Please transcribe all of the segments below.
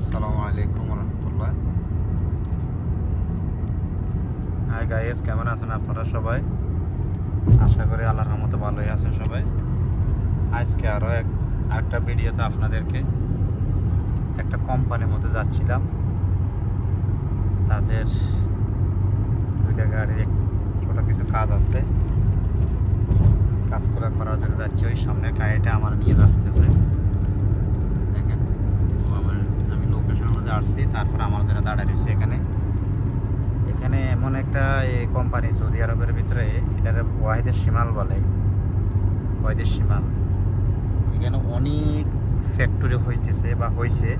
আসসালামু আলাইকুম রহমতুল্লাহ। Hi guys কেমন আছেন আপনারা সবাই? আশা করি আল্লাহর রহমতে ভালোই আছেন সবাই। আজকে আরও এক একটা ভিডিওতে আপনাদেরকে একটা কোম্পানির মধ্যে যাচ্ছিলাম। তাদের দুইটা গাড়ির ছোট কিছু কাজ আছে। কাজগুলো করার জন্য যাচ্ছি। ওই সামনের গাড়িটা আমার নিয়ে যাচ্ছে দেখেন তো আমার আমি আসছি তারপর আমার জন্য দাঁড়ায় রয়েছে এখানে। এখানে এমন একটা কোম্পানি সৌদি আরবের ভিতরে এটার ওয়াহিদের শিমাল বলে। ওয়াহিদের শিমাল। এখানে অনেক ফ্যাক্টরি হইতেছে বা হয়েছে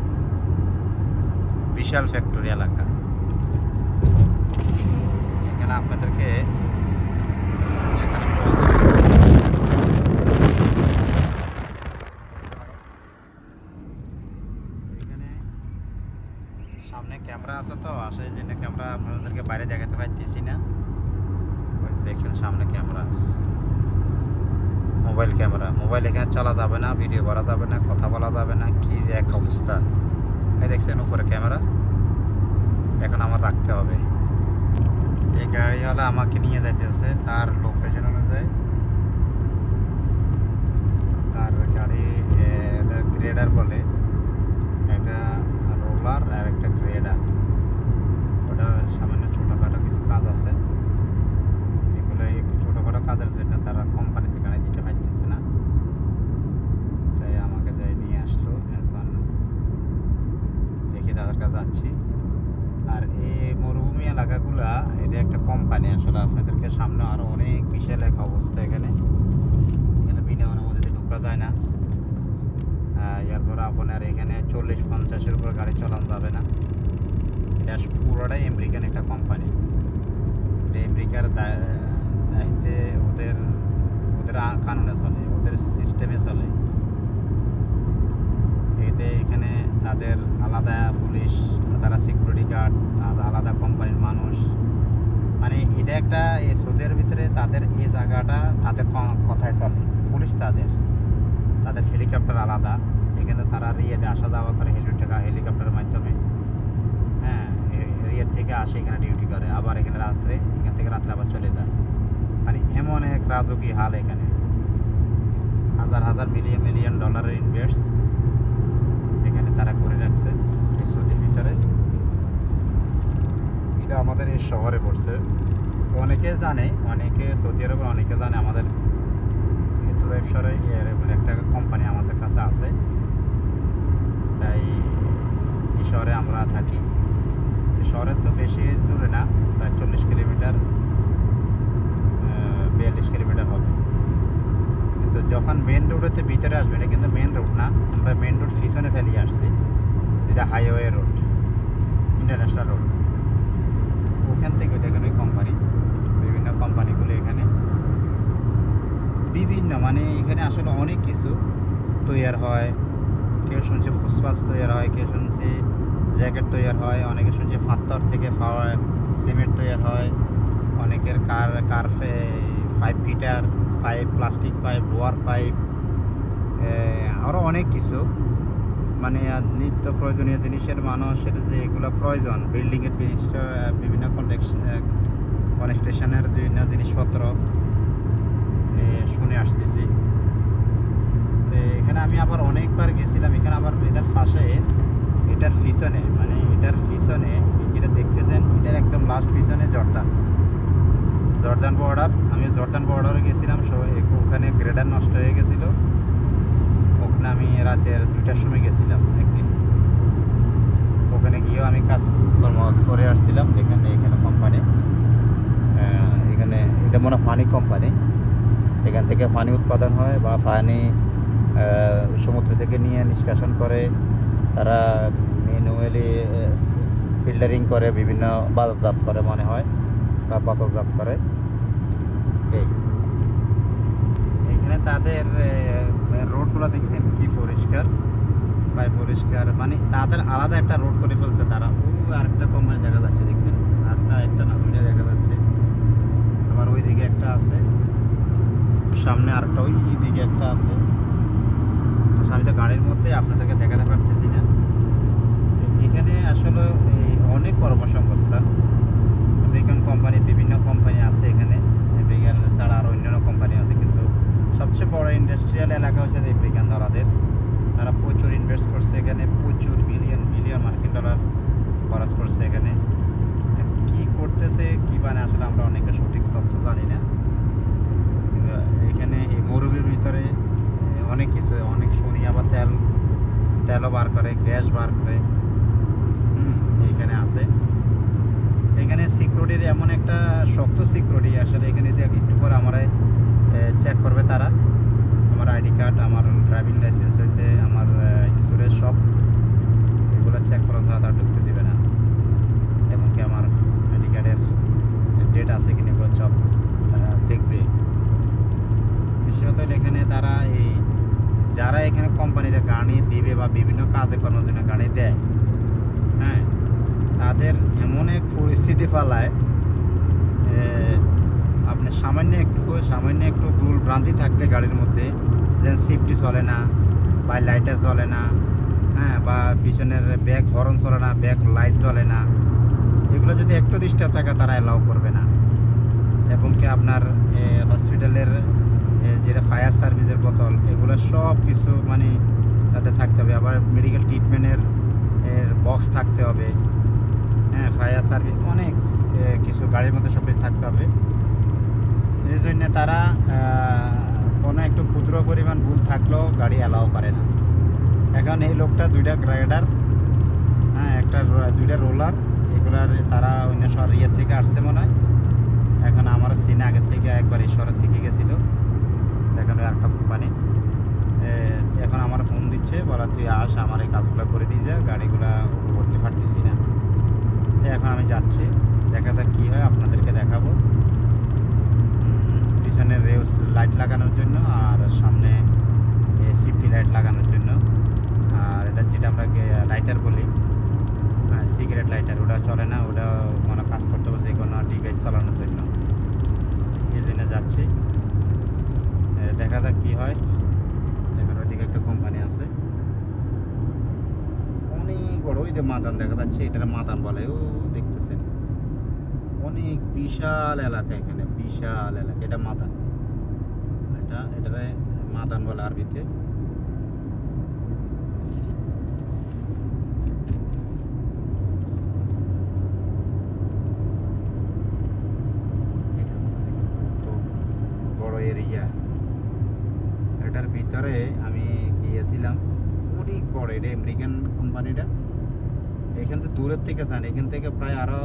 বিশাল ফ্যাক্টরি এলাকা। এখানে আপনাদেরকে এখানে সামনে ক্যামেরা আছে তো আসে জন্য ক্যামেরা বাইরে দেখাতে পারতেছি না। দেখেন সামনে ক্যামেরা আছে। Mobile camera. মোবাইল এখানে চলা যাবে না, ভিডিও করা যাবে না, কথা বলা যাবে না, কি যে এক অবস্থা। এই দেখছেন উপরে ক্যামেরা। এখন আমার রাখতে হবে। এই গাড়িওয়ালা আমাকে নিয়ে যাইতেছে, তার লোকেশন অনুযায়ী। তার গাড়ি গ্রেডার বলে। একটা রোলার আর একটা গ্রেডার ওটার সামান্য ছোটোখাটো কিছু কাজ আছে এগুলো একটু ছোটোখাটো কাজের জন্য তারা কোম্পানি থেকে আনে দিতে পারতেছে না তাই আমাকে যাই নিয়ে আসলো এখন দেখি তাদের কাছে যাচ্ছি আর এই মরুভূমি এলাকাগুলা এটা একটা কোম্পানি আসলে আপনাদেরকে সামনে আরও অনেক বিশাল এক অবস্থা এখানে এখানে বিনিয়োগের মধ্যে দিয়ে ঢোকা যায় না আহ, এরপর আপনার এখানে চল্লিশ পঞ্চাশের উপর গাড়ি চালানো যাবে না এটা পুরোটাই আমেরিকান একটা কোম্পানি এটা আমেরিকার দা- দায়িত্বে ওদের ওদের আ- কানুনে চলে ওদের সিস্টেমে চলে এতে এখানে তাদের আলাদা পুলিশ তারা সিকিউরিটি গার্ড আলাদা কোম্পানির মানুষ মানে এটা একটা এই সৌদের ভিতরে তাদের এই জায়গাটা তাদের কথায় চলে। পুলিশ তাদের তাদের হেলিকপ্টার আলাদা। এখানে তারা রিয়েতে আসা যাওয়া করে হেলিকপ্টার হেলিকপ্টারের মাধ্যমে। হ্যাঁ রিয়েদ থেকে আসে, এখানে ডিউটি করে। আবার এখানে রাত্রে, এখান থেকে রাত্রে আবার চলে যায়। মানে এমন এক রাজকীয় হাল এখানে। হাজার হাজার মিলিয়ন মিলিয়ন ডলারের ইনভেস্ট এখানে তারা করে রাখছে সৌদির ভিতরে। এটা আমাদের এই শহরে পড়ছে। অনেকে জানে, অনেকে সৌদি আরবের অনেকে জানে আমাদের তুরাইবসরে এরকম একটা কোম্পানি আমাদের কাছে আছে। তাই এই শহরে আমরা থাকি। শহরের তো বেশি দূরে না, প্রায় চল্লিশ কিলোমিটার বিয়াল্লিশ কিলোমিটার হবে। কিন্তু যখন মেন রোডেতে ভিতরে আসবে না, কিন্তু মেন রোড না, আমরা মেন রোড পিছনে ফেলিয়ে আসছি, যেটা হাইওয়ে রোড ইন্টারন্যাশনাল রোড ওখান থেকে দেখেন ওই কোম্পানি কোম্পানিগুলো এখানে। বিভিন্ন মানে এখানে আসলে অনেক কিছু তৈয়ার হয়। কেউ শুনছে ফুসফাস তৈরি হয়, কেউ শুনছে জ্যাকেট তৈরি হয়, অনেকে শুনছে পাথর থেকে সিমেন্ট তৈরি হয়। অনেকের কার কার pipe fitter pipe plastic pipe lower pipe আরও অনেক কিছু। মানে নিত্য প্রয়োজনীয় জিনিসের মানুষের যে এগুলো প্রয়োজন বিল্ডিংয়ের বিভিন্ন কনস্ট্রাকশনের বিভিন্ন জিনিসপত্র শুনে আসতেছি। তো এখানে আমি আবার অনেকবার গেছিলাম, এখানে আবার এটার পাশে, এটার পিছনে মানে এটার পিছনে যেটা দেখতেছেন, এটার একদম লাস্ট পিছনে জর্দান। জর্দান বর্ডার আমি জর্দান বর্ডারে গেছিলাম ওখানে গ্রেডার নষ্ট হয়ে গেছিল। ওখানে আমি রাতের দুইটার সময় গেছিলাম একদিন। ওখানে গিয়েও আমি কাজকর্ম করে আসছিলাম এখানে কোম্পানি এখানে এটা মনে পানি কোম্পানি, এখান থেকে পানি উৎপাদন হয় বা পানি সমুদ্র থেকে নিয়ে নিষ্কাশন করে, তারা ম্যানুয়ালি ফিল্টারিং করে, বিভিন্ন বাজারজাত করে মনে হয়, বা বোতলজাত করে। এই। এখানে তাদের রোডগুলো দেখছেন কি পরিষ্কার? প্রায় পরিষ্কার। মানে তাদের আলাদা একটা রোড করে ফেলছে তারা। ও, আরেকটা কোম্পানি দেখা যাচ্ছে, দেখছেন? আরেকটা, একটা না, দুইটা দেখা আবার ওই দিকে একটা আছে। সামনে আরেকটা ওই দিকে একটা আছে। আমি তো গাড়ির মধ্যে আপনাদেরকে দেখাতে পারতেছি না। এখানে আসলে অনেক কর্মসংস্থান। আমেরিকান কোম্পানি, বিভিন্ন কোম্পানি আছে এখানে। আমেরিকান ছাড়া আর অন্যান্য কোম্পানি আছে। কিন্তু সবচেয়ে বড় ইন্ডাস্ট্রিয়াল এলাকা হচ্ছে আমেরিকান দলাদের তারা প্রচুর ইনভেস্ট করছে এখানে। প্রচুর মিলিয়ন মিলিয়ন মার্কিন ডলার খরচ করছে এখানে। কি করতেছে, কি মানে আসলে আমরা অনেকে সঠিক তথ্য জানি না। এখানে এই মরুভূমির ভিতরে অনেক কিছু, অনেক শনি আবার তেল, তেলও বার করে, গ্যাস বার করে এখানে আছে। এখানে সিকিউরিটির এমন একটা শক্ত সিকিউরিটি আসলে এখানে একটু পরে আমার চেক করবে তারা। আমার আইডি কার্ড আমার গাড়ি দেয় হ্যাঁ তাদের এমন এক পরিস্থিতি ফালায় আপনি সামান্য একটু সামান্য একটু ভুল ভ্রান্তি থাকলে গাড়ির মধ্যে, যেন সিফটি চলে না বা লাইটার চলে না হ্যাঁ বা পিছনের ব্যাক হরন চলে না ব্যাক লাইট জ্বলে না, এগুলো যদি একটু ডিস্টার্ব থাকে তারা অ্যালাউ করবে না। এবং কি আপনার হসপিটালের যেটা ফায়ার সার্ভিসের বোতল, এগুলো সব কিছু মানে তাতে থাকতে হবে। আবার মেডিকেল ট্রিটমেন্টের এর বক্স থাকতে হবে। হ্যাঁ ফায়ার সার্ভিস অনেক কিছু গাড়ির মধ্যে সব কিছু থাকতে হবে। এই জন্য তারা কোনো একটু ক্ষুদ্র পরিমাণ ভুল থাকলেও গাড়ি অ্যালাও করে না। এখন এই লোকটা দুইটা গ্রাইডার হ্যাঁ একটা দুইটা রোলার এগুলার তারা অন্য শহর ইয়ের থেকে আসছে মনে হয়। এখন আমার সিনে আগের থেকে একবার এই শহরে থেকে গেছিল। দেখাল একটা কোম্পানি এখন আমার ফোন দিচ্ছে, বলা তুই আস, আমার এই কাজগুলো করে দিয়ে যা, গাড়িগুলা করতে পারতেছি না। এখন আমি যাচ্ছি, দেখা যাক কী হয়, আপনাদেরকে দেখাবো। পিছনে রেস লাইট লাগানোর জন্য, আর সামনে সিফটি লাইট লাগানোর জন্য। আর এটা যেটা আমরা লাইটার বলি সিগারেট লাইটার ওটা চলে না, ওটা মানে কাজ করতে হবে, যে কোনো ডিভাইস চালানোর জন্য। এই জন্য যাচ্ছি। দেখা যাক কী হয় এখন ওইদিকে একটা কোম্পানি আছে অনেক বড় ওই যে মাদান দেখা যাচ্ছে, এটার মাদান বলে ও দেখতেছেন। অনেক বিশাল এলাকা এখানে, বিশাল এলাকা, এটা মাদান। এটা এটা মাদান বলে আরবিতে এটার মধ্যে দেখেন কত বড় এরিয়া এটার ভিতরে আমি গিয়েছিলাম অনেক বড় এটা আমেরিকান কোম্পানিটা এখান থেকে যান এখান থেকে প্রায় আরও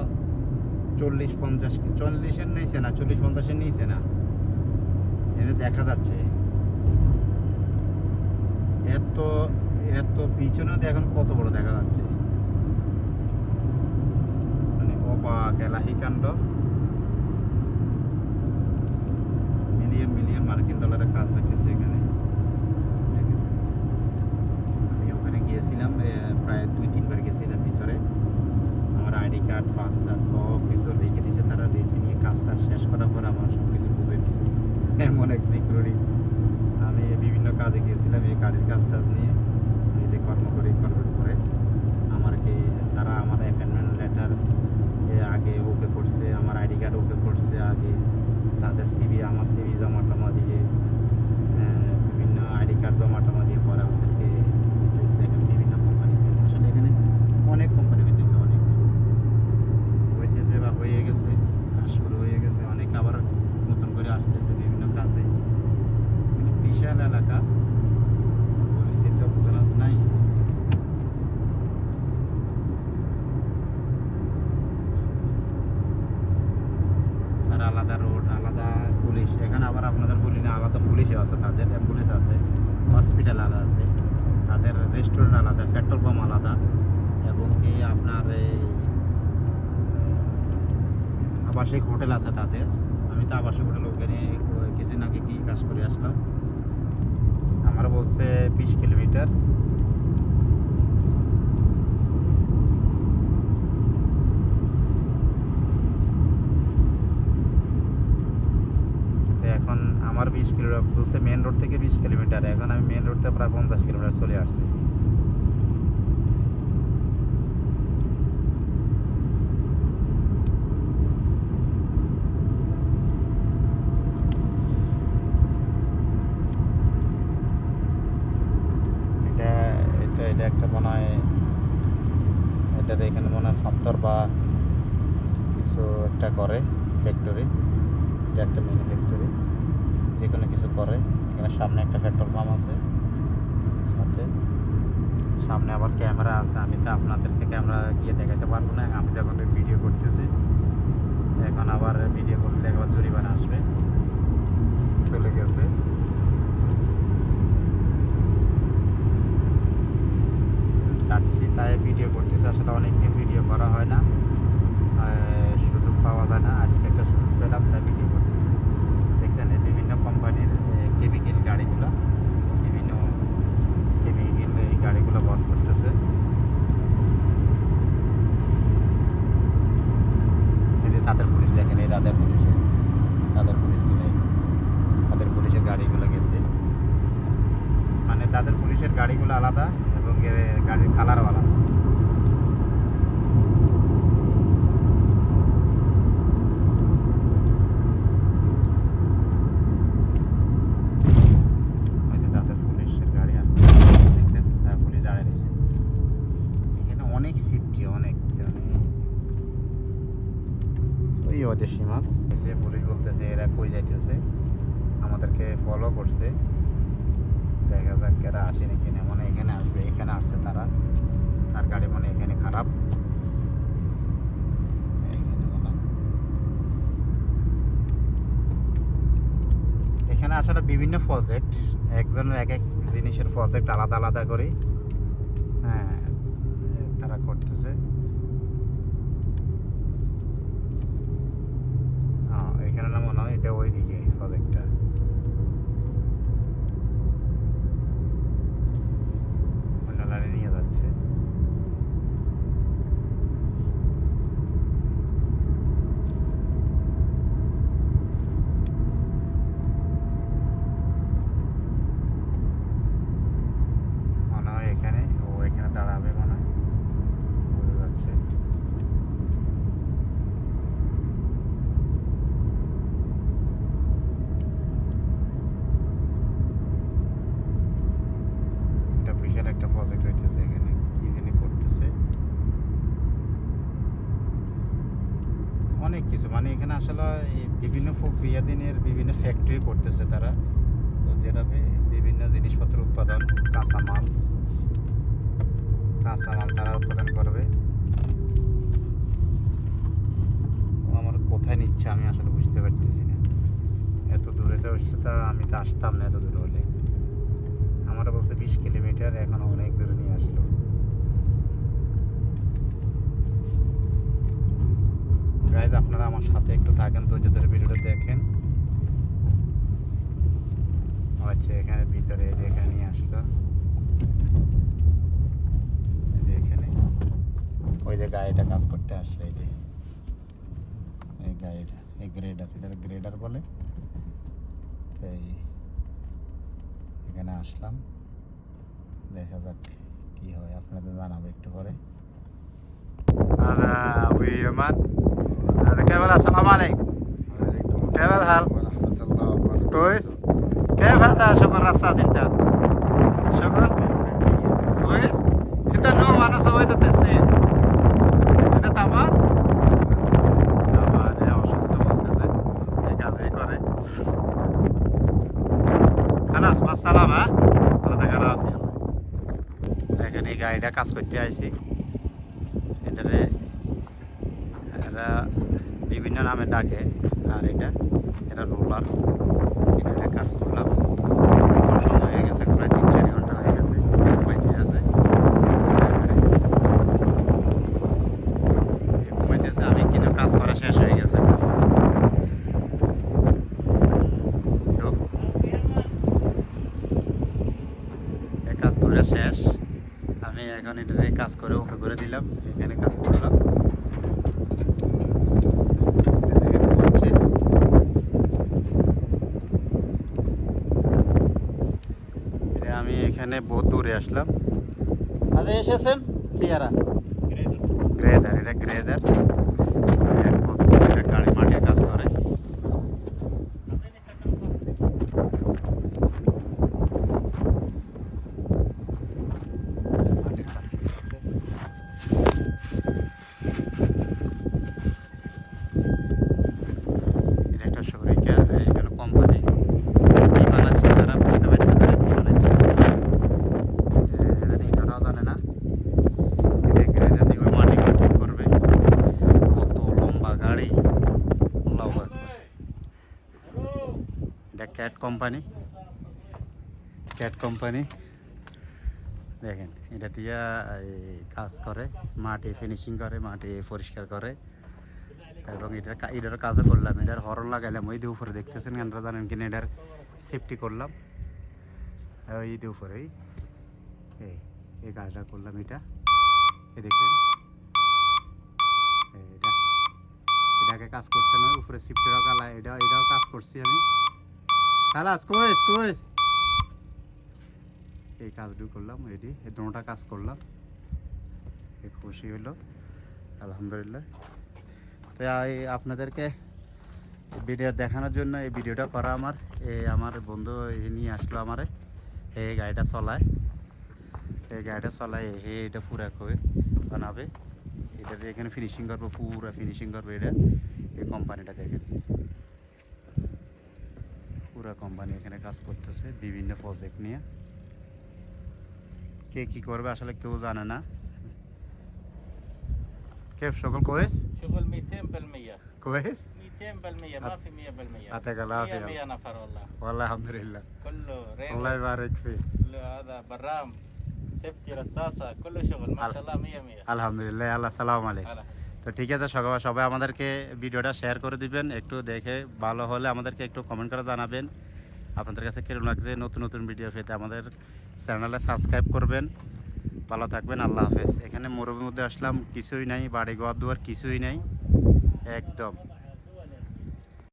চল্লিশ পঞ্চাশ চল্লিশের নিচে না, চল্লিশ পঞ্চাশের নিচে না। এখানে দেখা যাচ্ছে। এত এত পিছনে এখন কত বড় দেখা যাচ্ছে? মানে কাণ্ড। মিলিয়ন মিলিয়ন মার্কিন ডলারের কাজ হইতেছে এখানে দেখেন। আমি ওখানে গিয়েছিলাম এ, প্রায় দুই তিনবার গেছিলাম ভিতরে আমার আইডি কার্ড পাসটা সব কিছু লিখে দিয়েছে তারা লিখে নিয়ে কাজটা শেষ করার পর আমার সব কিছু বুঝে দিচ্ছে এমন এক সিকিউরিটি আমি বিভিন্ন কাজে গিয়েছিলাম এই গাড়ির কাজ টাজ নিয়ে নিজে কর্ম করে কর্মের পরে আমার কি তারা আমার অ্যাপয়েন্টমেন্ট লেটার আগে ওকে করছে আমার আইডি কার্ড ওকে করছে আগে তাদের সিবি আমার সিবি জমা টমা দিয়ে আহ, বিভিন্ন আইডি কার্ড জমা টমা দিয়ে পরে আমাদেরকে নিতে হচ্ছে। দেখেন বিভিন্ন কোম্পানি আসলে এখানে অনেক কোম্পানি হইতেছে অনেক হইতেছে বা হয়ে গেছে কাজ শুরু হয়ে গেছে অনেক আবার নতুন করে আসতেছে বিভিন্ন কাজে মানে বিশাল এলাকা বলে তো বোঝানো নাই আর আলাদা রোড আলাদা পুলিশ এখানে আবার আপনাদের বলি না আলাদা পুলিশও আছে তাদের অ্যাম্বুলেন্স আছে হসপিটাল আলাদা আছে তাদের রেস্টুরেন্ট আলাদা পেট্রোল পাম্প আলাদা এবং কি আপনার এই আহ, আবাসিক হোটেল আছে তাদের আমি তো আবাসিক হোটেল ওখানে কিছুদিন আগে কি কাজ করে আসলাম আমার বলছে বিশ কিলোমিটার তো এখন আমার বিশ কিলোমিটার বলছে মেন রোড থেকে বিশ কিলোমিটার। এখন আমি মেন রোড থেকে প্রায় পঞ্চাশ কিলোমিটার চলে আসছি। এটা একটা মনে হয় এটার এখানে মনে হয় বা কিছু একটা করে ফ্যাক্টরি এটা একটা মিনি ফ্যাক্টরি যে কোনো কিছু করে। এখানে সামনে একটা পেট্রোল পাম্প আছে। সাথে সামনে আবার ক্যামেরা আছে। আমি তো আপনাদেরকে ক্যামেরা গিয়ে দেখাতে পারব না। আমি যখন ভিডিও করতেছি, এখন আবার ভিডিও করলে একবার জরিমানা আসবে। চলে গেছে। যাচ্ছি, তাই ভিডিও করতেছি। আসলে অনেকদিন ভিডিও করা হয় না। সুযোগ পাওয়া যায় না। আজকে একটা সুযোগ পেলাম তাই ভিডিও করতেছি দেখছেন এই বিভিন্ন কোম্পানির কেমিক্যাল গাড়িগুলো বিভিন্ন কেমিক্যাল এই গাড়িগুলো বন্ধ করতেছে এই যে তাদের পুলিশ দেখেন এই তাদের পুলিশে তাদের পুলিশগুলো তাদের পুলিশের গাড়িগুলো গেছে মানে তাদের পুলিশের গাড়িগুলো আলাদা এবং এর গাড়ির কালারও আলাদা ওই যে তাদের পুলিশের গাড়ি আর দেখছেন তার পুলিশ দাঁড়িয়ে রয়েছে এখানে অনেক সিফটি অনেক মানে ওই ওদের সীমা এসে পুলিশ বলতেছে এরা কই যাইতেছে আমাদেরকে ফলো করছে দেখা যাক এরা আসেনি কিনা মানে এখানে আসবে এখানে আসছে তারা তার গাড়ি মানে এখানে খারাপ এইখানে মনে হয়। এখানে আসলে বিভিন্ন প্রজেক্ট একজনের এক এক জিনিসের প্রজেক্ট আলাদা আলাদা করে। হ্যাঁ তারা করতেছে। এখানে না মনে হয় এটা ওইদিকে প্রজেক্টটা অন্য নিয়ে যাচ্ছে মনে হয় এখানে ও এখানে দাঁড়াবে মনে হয় বোঝা যাচ্ছে একটা বিশাল একটা প্রজেক্ট হইতেছে এখানে কি জানি করতেছে অনেক কিছু মানে এখানে আসলে এই বিভিন্ন প্রক্রিয়া দিনের বিভিন্ন ফ্যাক্টরি করতেছে তারা তো যেটা বি- বিভিন্ন জিনিসপত্র উৎপাদন কাঁচামাল কাঁচামাল তারা উৎপাদন করবে ও আমার কোথায় নিচ্ছে আমি আসলে বুঝতে পারতেছি না এত দূরে তো আসলে তো আমি তো আসতাম না এত দূরে হলে। আমার বলছে বিশ কিলোমিটার, এখন অনেক দূরে নিয়ে আসলো। গাইজ আপনারা আমার সাথে একটু থাকেন তো ধরে ভিডিওটা দেখেন। আচ্ছা এখানে ভিতরে এখানে নিয়ে আসলো। এখানে। ওই যে গাড়িটা কাজ করতে আসলো, এই যে। এই গাড়িটা এই গ্রেডার এটা গ্রেডার বলে। তো এই এখানে আসলাম দেখা যাক কি হয় আপনাদের জানাবো একটু পরে هذا ابو يمان هذا كيف الحال؟ السلام عليكم وعليكم كيف الحال؟ ورحمة الله وبركاته كويس كيف هذا شغل رصاص انت؟ شغل كويس؟ انت اليوم انا سويت التسجيل খালাস মা সালাম হ্যাঁ এই গাড়িটা কাজ করতে আইছি। এটারে এটা বিভিন্ন নামে ডাকে, আর এটা এটা রোলার এখানে কাজ করলাম খুব সময় হয়ে গেছে প্রায় তিন চার ঘণ্টা হয়ে গেছে ঘুমাইতে আছে ঘুমাইতেছে আমি কিন্তু কাজ করা শেষ হয়ে গেছে তো, এই শেষ। আমি এখন এটা কাজ করে ওকে করে দিলাম এখানে কাজ করলাম। আমি এখানে বহুত দূরে আসলাম। আজ এসেছেন? সিয়ারা। গ্রেদার এটা গ্রেদার কত একটা গাড়ি মাঠে কাজ করে মাঠে কাজ করতেছে। এটা একটা শরিকা এখানে কোম্পানি কি বানাচ্ছে তারা বুঝতে পারতেছে না কি বানাইতেছে এ, এরা নিজেরাও জানে না কোম্পানি ক্যাট কোম্পানি দেখেন, এটা দিয়ে কাজ করে, মাটি ফিনিশিং করে, মাটি পরিষ্কার করে। এবং এটার এটারও কাজও করলাম, এটার হরন লাগাইলাম, ওই দিয়ে উপরে দেখতেছেন, আপনারা জানেন কিনা, এটার সেফটি করলাম। ওই দিয়ে এই এই কাজটা করলাম এটা। এই দেখবেন এটা, এটাকে কাজ করতে নয়, উপরে সিফটিরও কালা এটা এটাও কাজ করছি আমি। কালাস কোয়েস কোয়েস। এই কাজটুকু করলাম এটি এই দুটা কাজ করলাম। এ খুশি হলো আলহামদুলিল্লাহ। তো আপনাদেরকে ভিডিও দেখানোর জন্য এই ভিডিওটা করা আমার। এই আমার বন্ধু এ নিয়ে আসলো আমারে। এই গাড়িটা চলায়। এই গাড়িটা চলায়, হে, এটা পুরা করে বানাবে। এটা এখানে ফিনিশিং করব, পুরা ফিনিশিং করব এটা। এই কোম্পানিটা দেখেন। পুরা কোম্পানি এখানে কাজ করতেছে বিভিন্ন প্রজেক্ট নিয়ে কে কি করবে আসলে কেউ জানে না কে সকল কোয়েস شغل 200% কোয়েস 200% ما في 100% يعطيك 100 العافية 100 نفر والله والله الحمد لله كله الله ريم يبارك فيك كله هذا برام سيفتي رصاصة كله شغل ما شاء الله 100 100 আলহামদুলিল্লাহ আল্লাহ সালাম আলাইকুম هلا তো ঠিক আছে সবাই সবাই আমাদেরকে ভিডিওটা শেয়ার করে দিবেন, একটু দেখে ভালো হলে আমাদেরকে একটু কমেন্ট করে জানাবেন। আপনাদের কাছে কীরকম লাগছে? নতুন নতুন ভিডিও পেতে আমাদের চ্যানেলে সাবস্ক্রাইব করবেন। ভালো থাকবেন, আল্লাহ হাফেজ। এখানে মরুভূমির মধ্যে আসলাম, কিছুই নাই বাড়ি ঘর দুয়ার কিছুই নাই, একদম।